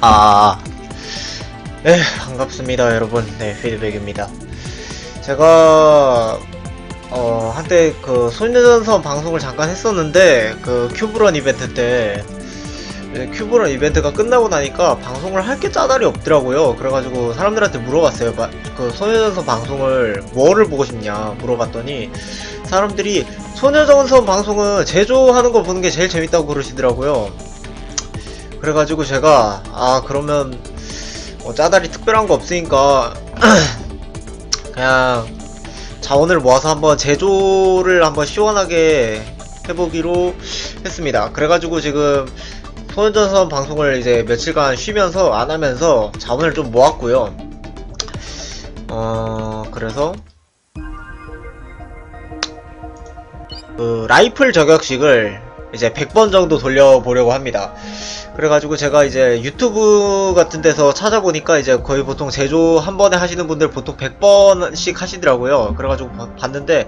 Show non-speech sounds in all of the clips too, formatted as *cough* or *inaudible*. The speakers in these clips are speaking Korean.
아, 네, 반갑습니다, 여러분. 네, 피드백입니다. 제가, 어, 한때 그 소녀전선 방송을 잠깐 했었는데, 그 큐브런 이벤트 때, 이제 큐브런 이벤트가 끝나고 나니까 방송을 할 게 짜달이 없더라고요. 그래가지고 사람들한테 물어봤어요. 마- 그 소녀전선 방송을 뭐를 보고 싶냐 물어봤더니, 사람들이 소녀전선 방송은 제조하는 거 보는 게 제일 재밌다고 그러시더라고요. 그래가지고 제가 아 그러면 뭐 짜다리 특별한 거 없으니까 *clears throat* 그냥 자원을 모아서 한번 제조를 한번 시원하게 해보기로 했습니다. 그래가지고 지금 소년전선 방송을 이제 며칠간 쉬면서 안 하면서 자원을 좀 모았고요. 어 그래서 그 라이플 저격식을 이제 100번 정도 돌려보려고 합니다. 그래가지고 제가 이제 유튜브 같은 데서 찾아보니까 이제 거의 보통 제조 한 번에 하시는 분들 보통 100번씩 하시더라고요. 그래가지고 봐- 봤는데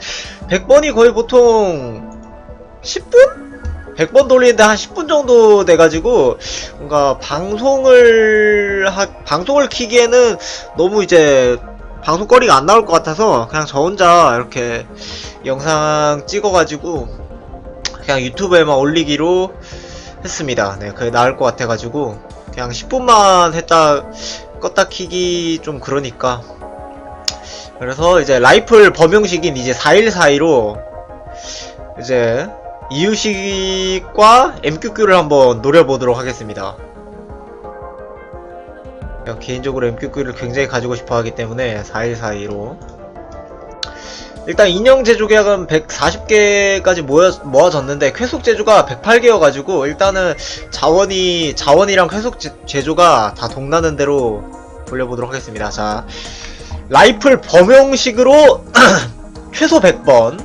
100번이 거의 보통 10분? 100번 돌리는데 한 10분 정도 돼가지고 뭔가 방송을 하, 방송을 키기에는 너무 이제 방송거리가 안 나올 것 같아서 그냥 저 혼자 이렇게 영상 찍어가지고 그냥 유튜브에만 올리기로 했습니다. 네, 그게 나을 것 같아가지고 그냥 10분만 했다 껐다 키기 좀 그러니까 그래서 이제 라이플 범용식인 이제 4일 사이로 이제 이유식과 MQQ를 한번 노려보도록 하겠습니다. 개인적으로 MQQ를 굉장히 가지고 싶어 하기 때문에 4일 사이로 일단 인형 제조 계약은 140개까지 모여, 모아졌는데 쾌속 제조가 108개여가지고 일단은 자원이 자원이랑 쾌속 제, 제조가 다 동나는 대로 돌려보도록 하겠습니다. 자 라이플 범용식으로 *clears throat* 최소 100번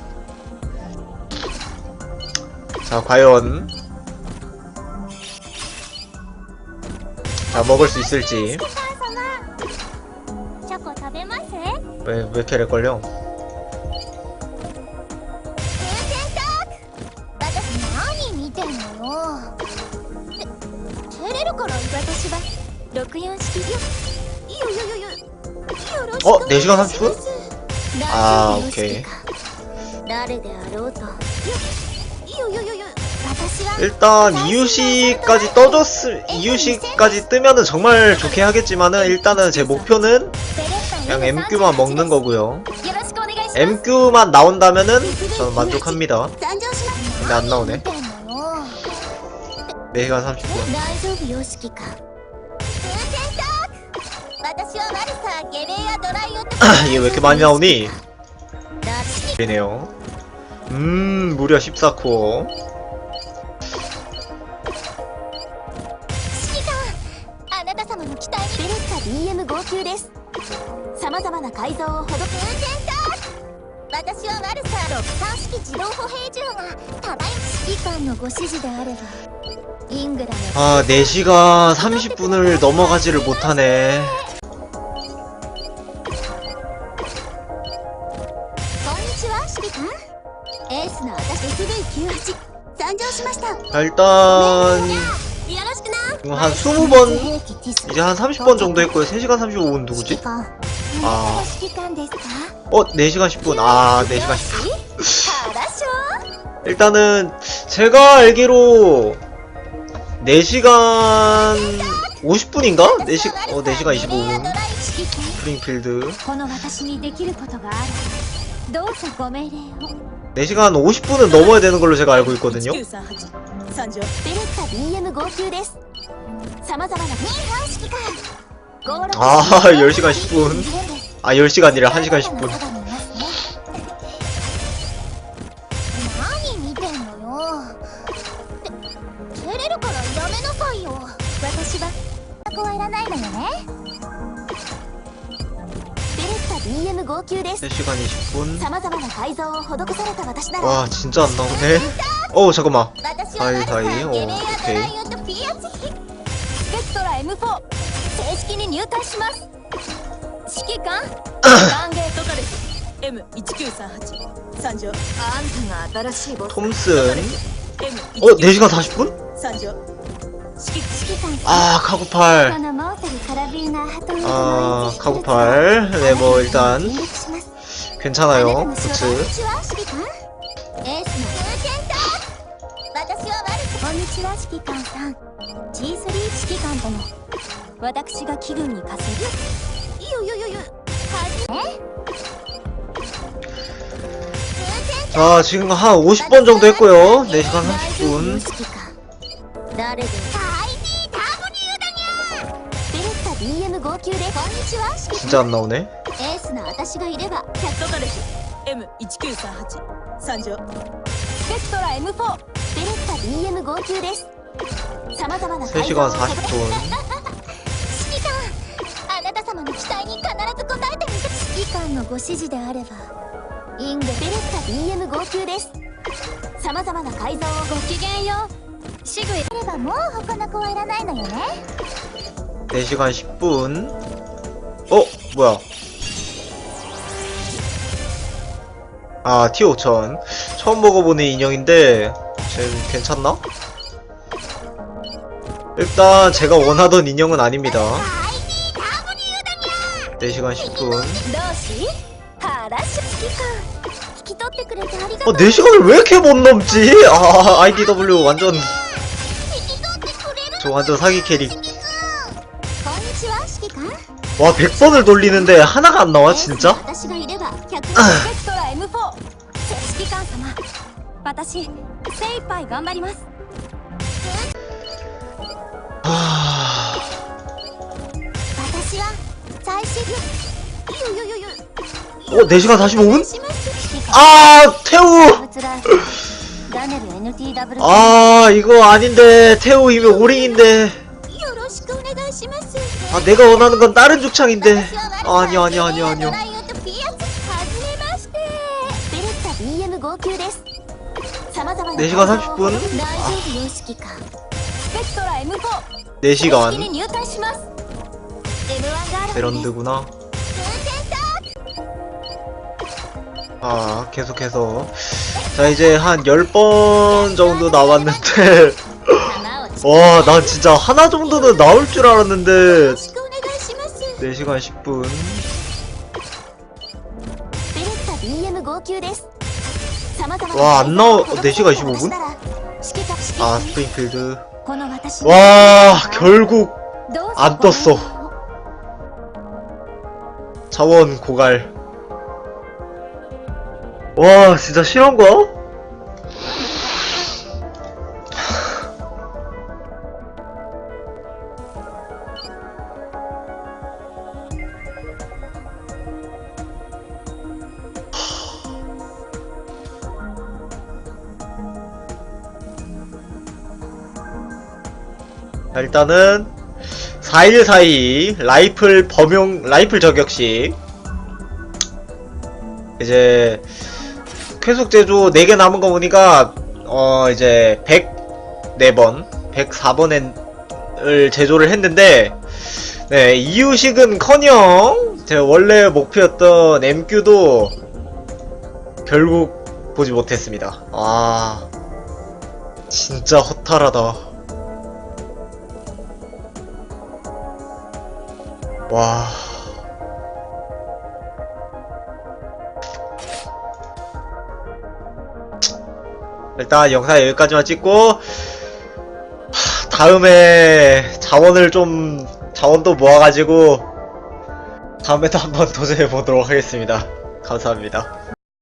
자 과연 자 먹을 수 있을지 왜, 왜 이렇게 될걸요? 어? 4시간 30분? 아, 오케이. 일단 이유식까지 떠줬을 이유시까지 뜨면은 정말 좋게 하겠지만은 일단은 제 목표는 그냥 MQ만 먹는 거고요. MQ만 나온다면은 저는 만족합니다. 근데 안 나오네. 4시간 30분. *clears throat* 이게 왜 이렇게 많이 나오니? 되네요. 음, 무려 14코. 아, 4시가 30분을 넘어가지를 못하네. 일단 한 20번 이제 한 30번 정도 했고요 3시간 35분 누구지? 아... 어? 4시간 10분 아 4시간 10분 일단은 제가 알기로 4시간 50분인가? 4시, 어, 4시간 25분 프링필드 4시간 50분은 넘어야 되는 걸로 제가 알고 있거든요. 아, 10시간 10분. 아, 10시간이라 1시간 10분. ッタ BM59 です 3시간 20분. 様々な改造を施された私なら 와, 진짜 안 나오네. 어, 잠깐만. 私はいははいおゲレアドライオオとピアチスペクトラ M4 正式に入隊します指揮官歓迎トカです M1938 参上あんたが新しいボス 톰슨. M1938 어, 4시간 40분? 参上 指揮指揮官 아 카고팔. 아 카고팔. 네뭐 일단 괜찮아요. 부츠 자 아, 지금 한 50번 정도 했고요. 4시간 30분. タ BM59 でこんにちは指揮 진짜 안 나오네 エースの私がいれば100トカレフ M1938 参上スペクトラ M4 ベレッタ BM59 です様々な 3시간 40분 指揮官あなた様の期待に必ず応えてみせ指揮官のご指示であればイングベレッタ BM59 です様々な改造をごきげんようシグへればもう他の子はいらないのよね 4시간 10분 어? 뭐야 아 T5000 처음 먹어보는 인형인데 제일 괜찮나? 일단 제가 원하던 인형은 아닙니다 4시간 10분 어 4시간을 왜 이렇게 못 넘지? 아 IDW 완전 저 완전 사기 캐릭 와 100번을 돌리는데 하나가 안 나와 진짜? 아... 어 4시간 45분? 아 태우! 아 이거 아닌데 태우 이면 오링인데 아 내가 원하는 건 다른 죽창인데. 아, 아니요 아니요 아니요 아니요. 네시간 30분? 아. 네시간. 베런드구나. 아 계속해서. 자 이제 한 10번 정도 남았는데. 弾をち 와, 난 진짜 하나 정도는 나올 줄 よ 알았는데. ろしくお願いします 4시간 10분. ベレッタ BM59 です様々な 와, 안 나오- 改造を 네 시간 15분? 私なら指揮官指揮 아, 官 스프링필드. この私に 와, 결국 どうぞ 안 ご 떴어. 命令を 자원 고갈. 와, 진짜 실한 거야? 자, 일단은 4142 라이플 범용 라이플 저격식. 이제 쾌속 제조 4개 남은 거 보니까 어 이제 104번 104번을 제조를 했는데 네 이유식은 커녕 제 원래 목표였던 MQ도 결국 보지 못했습니다. 아 진짜 허탈하다 와 일단 영상 여기까지만 찍고 하, 다음에 자원을 좀 자원도 모아가지고 다음에도 한번 도전해 보도록 하겠습니다. 감사합니다.